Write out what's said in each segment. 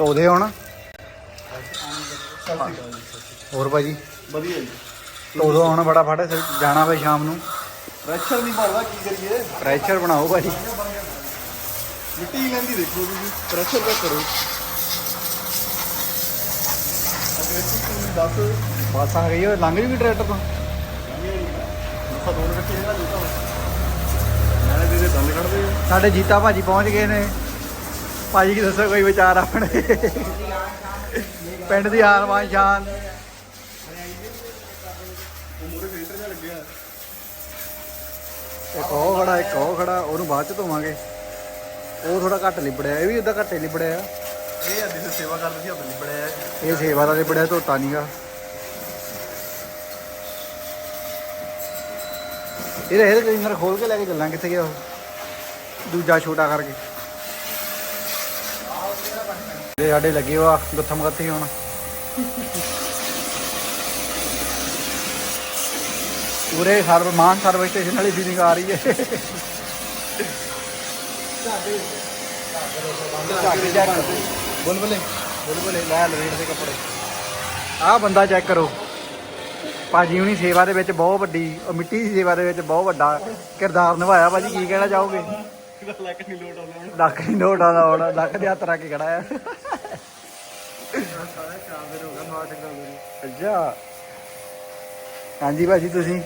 ਧੋਦੇ ਹੁਣ। ਹੋਰ ਭਾਜੀ? ਵਧੀਆ ਜੀ। ਧੋਦੋ ਹੁਣ ਬੜਾ ਫੜ ਜਾਣਾ ਵੇ ਸ਼ਾਮ ਨੂੰ। ਪ੍ਰੈਸ਼ਰ ਨਹੀਂ ਬਣਦਾ ਕੀ ਕਰੀਏ? ਪ੍ਰੈਸ਼ਰ ਬਣਾਓ ਭਾਜੀ। ਮਿੱਟੀ ਲੈਂਦੀ ਦੇਖੋ ਤੁਸੀਂ ਪ੍ਰੈਸ਼ਰ ਦਾ ਕਰੋ। ਅਗਰੇਸਿਵ ਦੱਸ ਬਸ ਆ ਗਈ ਓਏ ਲੰਘ ਜੂਗੀ ਟਰੈਕਟਰ ਤੋਂ? ਦੋ ਨਾਲੇ ਦੇ ਦੇ ਦੰਦ ਕੱਢਦੇ ਸਾਡੇ ਜੀਤਾ ਭਾਜੀ ਪਹੁੰਚ ਗਏ ਨੇ। ਭਾਜੀ ਕੀ ਦੱਸੋ ਕੋਈ ਵਿਚਾਰ ਆਪਣੇ? ਪਿੰਡ ਦੀ ਹਾਲ ਮਾਨ ਸ਼ਾਨ। ਇੱਕ ਉਹ ਖੜਾ ਇੱਕ ਉਹ ਖੜਾ ਉਹਨੂੰ ਬਾਅਦ ਚ ਧੋਵਾਂਗੇ। ਉਹ ਥੋੜਾ ਘੱਟ ਲਿਬੜਿਆ ਇਹ ਵੀ ਉਦਾਂ ਘੱਟੇ ਲਿਬੜਿਆ। ਇਹ ਅੱਧੀ ਤੇ ਸੇਵਾ ਕਰਦੇ ਸੀ ਹੱਥ ਨਹੀਂ ਬੜਿਆ ਇਹ ਸੇਵਾ ਦਾ ਲਿਬੜਿਆ ਧੋਤਾ ਨਹੀਂਗਾ ਇਹ ਕਲੀਨਰ ਖੋਲ ਕੇ ਲੈ ਕੇ ਚੱਲਾਂ ਕਿੱਥੇ ਗਿਆ ਉਹ? ਦੂਜਾ ਛੋਟਾ ਕਰਕੇ। ਇਹ ਸਾਡੇ ਲੱਗੇ ਵਾ ਗੁੱਥਮ ਗੱਥੀ ਹੁਣ। ਪੂਰੇ ਸਰਵ ਮਾਨ ਸਰਵ ਸਟੇਸ਼ਨ ਵਾਲੀ ਫੀਲਿੰਗ ਆ ਰਹੀ ਹੈ। ਬੁਲਬੁਲੇ ਬੁਲਬੁਲੇ ਲੈ ਲਵੇਟ ਦੇ ਕੱਪੜੇ। ਆਹ ਬੰਦਾ ਚੈੱਕ ਕਰੋ। ਭਾਜੀ ਹੁਣੀ ਸੇਵਾ ਦੇ ਵਿੱਚ ਬਹੁਤ ਵੱਡੀ ਉਹ ਮਿੱਟੀ ਦੀ ਸੇਵਾ ਦੇ ਵਿੱਚ ਬਹੁਤ ਵੱਡਾ ਕਿਰਦਾਰ ਨਿਭਾਇਆ। ਭਾਜੀ ਕੀ ਕਹਿਣਾ ਚਾਹੋਗੇ? ਲੱਕ ਨਹੀਂ ਲੋਟ ਆਉਂਦਾ ਹੁਣ। ਲੱਖ ਨੋਟ ਆਉਂਦਾ ਹੁਣ ਲੱਖ ਦੇ ਹੱਥ ਰੱਖ ਕੇ ਖੜਾ ਆ। ਸਾਰਾ ਚਾਰ ਦਿਨ ਹੋ ਗਿਆ ਮਾਰਟਿੰਗ ਦਾ ਅੱਛਾ। ਹਾਂਜੀ ਭਾਜੀ, ਤੁਸੀਂ?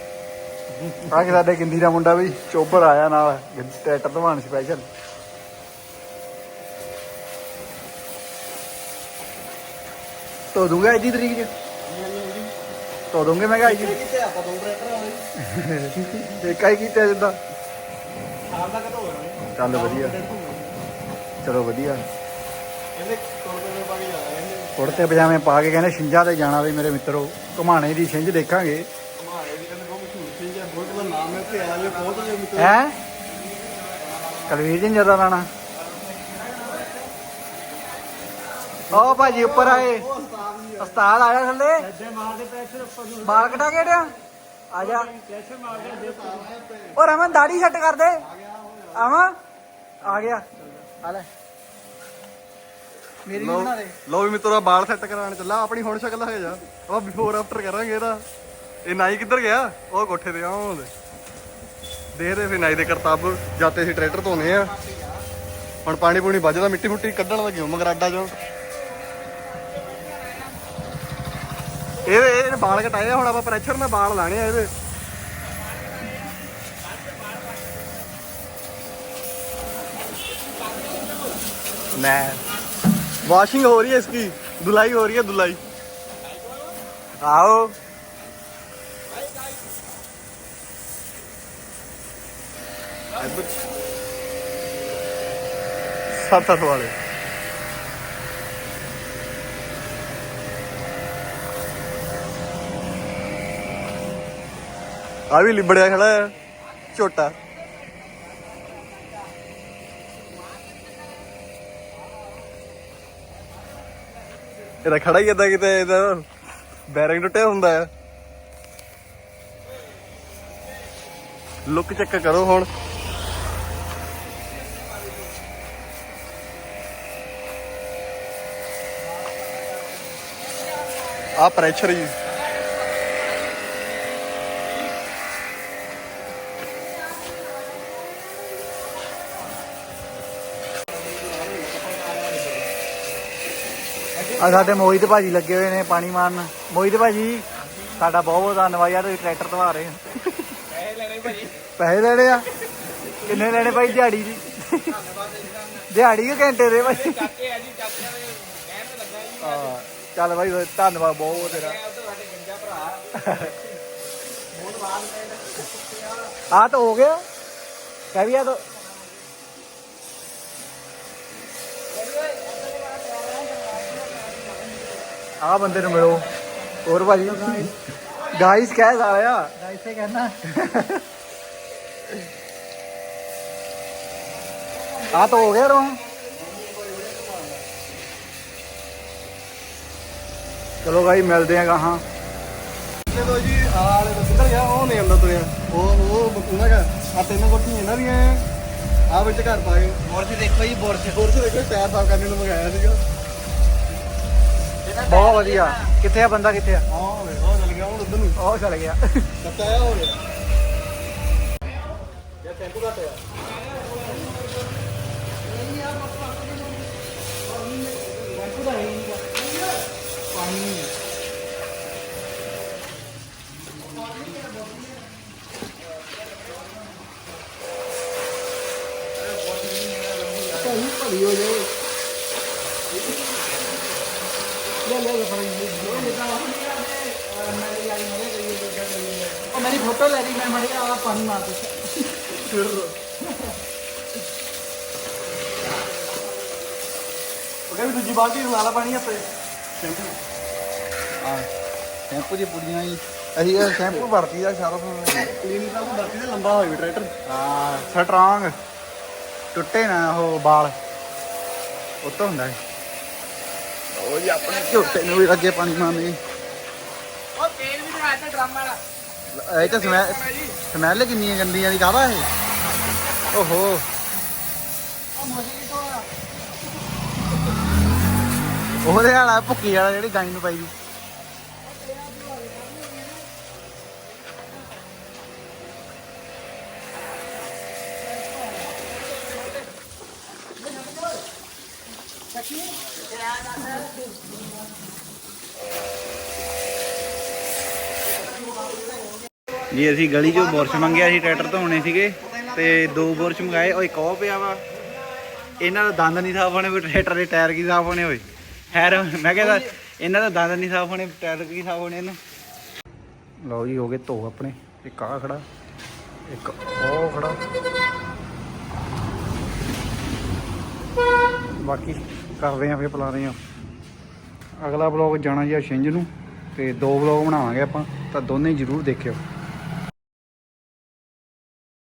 ਆ ਕਿ ਸਾਡੇ ਗਿੰਦੀ ਦਾ ਮੁੰਡਾ ਵੀ ਚੋਬਰ ਆਇਆ ਨਾਲ, ਟਰੈਕਟਰ ਧਵਾਨ ਸਪੈਸ਼ਲ ਤੋ ਦੂੰਗਾ ਅੱਜ ਤਰੀਕ ਚ? ਤੋ ਦੂੰਗੇ ਮੈਂ ਕਿਹਾ ਅੱਜ ਕਿੱਥੇ ਆਪਾਂ ਦੋ। ਟਰੈਕਟਰ ਆਏ ਇੱਕ ਹੀ ਕੀਤਾ ਜਿੱਦਾਂ। ਸ਼ਾਮ ਤੱਕ ਧੋ ਜਾਣੇ ਚੱਲ ਵਧੀਆ। ਚਲੋ ਵਧੀਆ। ਇਹਨੇ ਤੋੜ ਕੇ ਪਾ ਕੇ ਜਾਣਾ ਇਹਨੇ। ਕੁੜਤੇ ਪਜਾਮੇ ਪਾ ਕੇ ਕਹਿੰਦੇ ਛਿੰਜਾਂ ਤੇ ਜਾਣਾ ਵੀ ਮੇਰੇ ਮਿੱਤਰੋ ਘੁਮਾਣੇ ਦੀ ਛਿੰਝ ਦੇਖਾਂਗੇ। ਹਮਾਰੇ ਵੀ ਕਹਿੰਦੇ ਬਹੁਤ ਮਸ਼ਹੂਰ ਸੀ ਜਾਂ ਬਹੁਤ ਦਾ ਨਾਮ ਹੈ ਤੇ ਆ ਜੇ ਪਹੁੰਚ ਜੇ ਮਿੱਤਰ। ਹੈ? ਕਲਵੀਰ ਜੀ ਜ਼ਿਆਦਾ ਲਾਣਾ। ਓ ਭਾਜੀ ਉੱਪਰ ਆਏ। ਉਸਤਾਦ ਆਇਆ ਥੱਲੇ? ਜੇ ਮਾਰਦੇ ਪ੍ਰੈਸ਼ਰ ਉੱਪਰ ਨੂੰ ਬਾਲ ਕਟਾ ਕੇ ਡਿਆ ਆ ਜਾ। ਪ੍ਰੈਸ਼ਰ ਦੇ ਓ ਰਮਨ ਦਾੜੀ ਸੈੱਟ ਕਰ ਦੇ। ਆਵਾਂ। ਆ ਗਿਆ। ਆ ਲੈ। ਮੇਰੀ ਵੀ ਬਣਾ ਦੇ। ਲੋ ਵੀ ਮਿੱਤਰਾ ਬਾਲ ਸੈੱਟ ਕਰਾਉਣ ਚੱਲਾ। ਆਪਣੀ ਹੁਣ ਸ਼ਕਲ ਹੈ ਜਾ। ਆਪਾਂ ਬਿਫੋਰ ਆਫਟਰ ਕਰਾਂਗੇ ਇਹਦਾ। ਇਹ ਨਾਈ ਕਿੱਧਰ ਗਿਆ? ਉਹ ਕੋਠੇ ਤੇ ਆਉਂ ਦੇਖਦੇ ਫਿਰ ਨਾਈ ਦੇ ਕਰਤੱਬ। ਜਾਤੇ ਅਸੀਂ ਟਰੈਕਟਰ ਧੋਨੇ ਆ। ਹੁਣ ਪਾਣੀ ਪੂਣੀ ਵੱਜਦਾ ਮਿੱਟੀ ਮੁੱਟੀ ਕੱਢਣ ਲੱਗੇ ਹਾਂ ਮਗਰਾਡਾ ਚੋਂ। ਇਹਦੇ ਇਹ ਬਾਲ ਕਟਾਏ ਆ, ਹੁਣ ਆਪਾਂ ਪ੍ਰੈਸ਼ਰ ਨਾਲ ਬਾਲ ਲਾਣੇ ਆ ਇਹਦੇ। ਮੈਂ वाशिंग हो रही है इसकी। धुलाई हो रही है, धुलाई। आओ। सत्त सत्त वाले। आ भी लिबड़िया खड़ा है, छोटा। ਇਹਦਾ ਖੜਾ ਹੀ ਏਦਾਂ ਕਿਤੇ ਇਹਦਾ ਬੈਰਿੰਗ ਟੁੱਟਿਆ ਹੁੰਦਾ ਹੈ ਲੁੱਕ ਚੈੱਕ ਕਰੋ ਹੁਣ। ਆ ਪ੍ਰੈਸ਼ਰ ਹੀ। ਆ ਸਾਡੇ ਮੋਹਿਤ ਭਾਜੀ ਲੱਗੇ ਹੋਏ ਨੇ ਪਾਣੀ ਮਾਰਨ। ਮੋਹਿਤ ਭਾਜੀ ਸਾਡਾ ਬਹੁਤ ਬਹੁਤ ਧੰਨਵਾਦ ਯਾਰ ਤੁਸੀਂ ਟਰੈਕਟਰ ਧਵਾ ਰਹੇ ਹੋ। ਪੈਸੇ ਲੈਣੇ ਭਾਜੀ ਪੈਸੇ ਲੈਣੇ ਆ। ਕਿੰਨੇ ਲੈਣੇ ਭਾਈ ਦਿਹਾੜੀ ਦੀ? ਦਿਹਾੜੀ ਕਿ ਘੰਟੇ ਦੇ ਭਾਈ? ਚਾਚੇ ਆ ਜੀ ਚਾਚਿਆਂ ਦੇ ਕਹਿਣ ਤੇ ਲੱਗਾ ਜੀ ਹਾਂ, ਚੱਲ ਭਾਈ ਧੰਨਵਾਦ ਬਹੁਤ ਬਹੁਤ ਤੇਰਾ। ਮੈਂ ਸਾਡੇ ਗੰਜਾ ਭਰਾ ਆ ਤਾਂ ਹੋ ਗਿਆ। ਕਹਿ ਵੀ ਆ ਤਾਂ ਆ ਬੰਦੇ ਨੂੰ ਮਿਲੋ। ਹੋਰ ਭਾਜੀ? ਗਾਇਸ ਕਹਿ ਸਾਲਿਆ। ਗਾਇਸੇ ਕਹਿਣਾ ਆ ਤਾਂ ਹੋ ਗਿਆ ਰੋ ਚਲੋ ਭਾਈ ਮਿਲਦੇ ਆ ਕਹਾਂ ਜਦੋਂ ਜੀ ਆਲੇ ਤੋਂ ਕਿੱਧਰ ਗਿਆ ਉਹ ਨਹੀਂ ਆਉਂਦਾ ਤੁਰਿਆ। ਉਹ ਉਹ ਬਕੂਨਾ ਕਾ ਆ ਤਿੰਨ ਕੋਠੀਆਂ ਇਹਨਾਂ ਦੀਆਂ ਆ ਵਿੱਚ ਘਰ ਪਾ ਕੇ। ਬੁਰਜ ਦੇਖੋ ਜੀ ਬੁਰਜ। ਹੋਰ ਸੇ ਦੇਖੋ ਟਾਇਰ ਸਾਫ਼ ਕਰਨ ਨੂੰ ਮੰਗਾਇਆ ਸੀਗਾ। ਬਹੁਤ ਵਧੀਆ। ਕਿੱਥੇ ਆ ਬੰਦਾ ਕਿੱਥੇ ਆ? ਹਾਂ ਵੇ ਉਹ ਚੱਲ ਗਿਆ ਹੁਣ ਉਧਰ ਨੂੰ। ਉਹ ਚਲ ਗਿਆ। ਕੱਚਾ ਆ ਹੋ ਰਿਹਾ ਯਾ ਟੈਂਪੂ ਘੱਟ ਆ ਉਹ ਮੇਰੀ ਫੋਟੋ ਲੈ ਲਈ ਮੈਂ ਮੜ ਗਿਆ ਆ ਪਾਣੀ ਮਾਰ ਦੇ। ਉਹ ਕਹਿੰਦਾ ਵੀ ਦੂਜੀ ਬਾਲਟੀ ਨਾਲ ਲਾ ਪਾਣੀ ਆਪੇ ਟੈਂਪੂ ਹਾਂ ਸ਼ੈਂਪੂ ਦੀ ਪੁੜੀਆਂ ਜੀ। ਅਸੀਂ ਇਹ ਸ਼ੈਂਪੂ ਵਰਤੀ ਦਾ ਸਾਰਾ ਕਲੀਨ ਦਾ ਬਾਕੀ ਤੇ ਲੰਬਾ ਹੋਇਆ ਟਰੈਕਟਰ। ਹਾਂ ਸਟਰੋਂਗ। ਟੁੱਟੇ ਨਾ ਉਹ ਬਾਲ ਉੱਤੋਂ ਹੁੰਦਾ ਹੈ ਉਹ ਜੀ ਆਪਣੇ ਝੋਟੇ ਨੂੰ ਵੀ ਅੱਗੇ ਪਾਣੀ ਮਾਰਨੇ ਉਹ ਤੇਲ ਵੀ ਦਿਖਾ ਤੇ ਡਰਮ ਵਾਲਾ। ਇਹ ਤਾਂ ਸਮੈਲ ਸਮੈਲ ਕਿੰਨੀਆਂ ਗੰਦੀਆਂ ਦੀ ਕਾਹਦਾ ਇਹ? ਓਹੋ। ਉਹਦੇ ਵਾਲਾ ਭੁੱਕੀ ਵਾਲਾ ਜਿਹੜੀ ਗਾਈ ਨੂੰ ਪਾਈ। ਦੀ ਜੀ, ਅਸੀਂ ਗਲੀ 'ਚੋਂ ਬੁਰਸ਼ ਮੰਗਿਆ ਸੀ, ਟਰੈਕਟਰ ਧੋਣੇ ਸੀਗੇ ਤੇ ਦੋ ਬੁਰਸ਼ ਮੰਗਾਏ, ਉਹ ਇੱਕ ਉਹ ਪਿਆ ਵਾ। ਇਹਨਾਂ ਦਾ ਦੰਦ ਨਹੀਂ ਸਾਫ਼ ਹੋਣੇ, ਵੀ ਟਰੈਕਟਰ ਦੇ ਟਾਇਰ ਕੀ ਸਾਫ਼ ਹੋਣੇ ਹੋਏ। ਹੈਰ ਮੈਂ ਕਹਿੰਦਾ ਇਹਨਾਂ ਦਾ ਦੰਦ ਨਹੀਂ ਸਾਫ਼ ਹੋਣੇ, ਟਾਇਰ ਕੀ ਸਾਫ਼ ਹੋਣੇ ਇਹਨੂੰ। ਲਓ ਜੀ, ਹੋ ਗਏ ਧੋ ਆਪਣੇ। ਇੱਕ ਆ ਖੜਾ, ਇੱਕ ਉਹ ਖੜਾ। ਬਾਕੀ ਕਰਦੇ ਆਂ ਫੇਰ ਪਲਾ ਰਹੇ ਆਂ ਅਗਲਾ ਬਲੌਗ ਜਾਣਾ ਜੀ ਆ ਛਿੰਝ ਨੂੰ, ਤੇ ਦੋ ਬਲੌਗ ਬਣਾਵਾਂਗੇ ਆਪਾਂ, ਤਾਂ ਦੋਨੇ ਜ਼ਰੂਰ ਦੇਖਿਓ।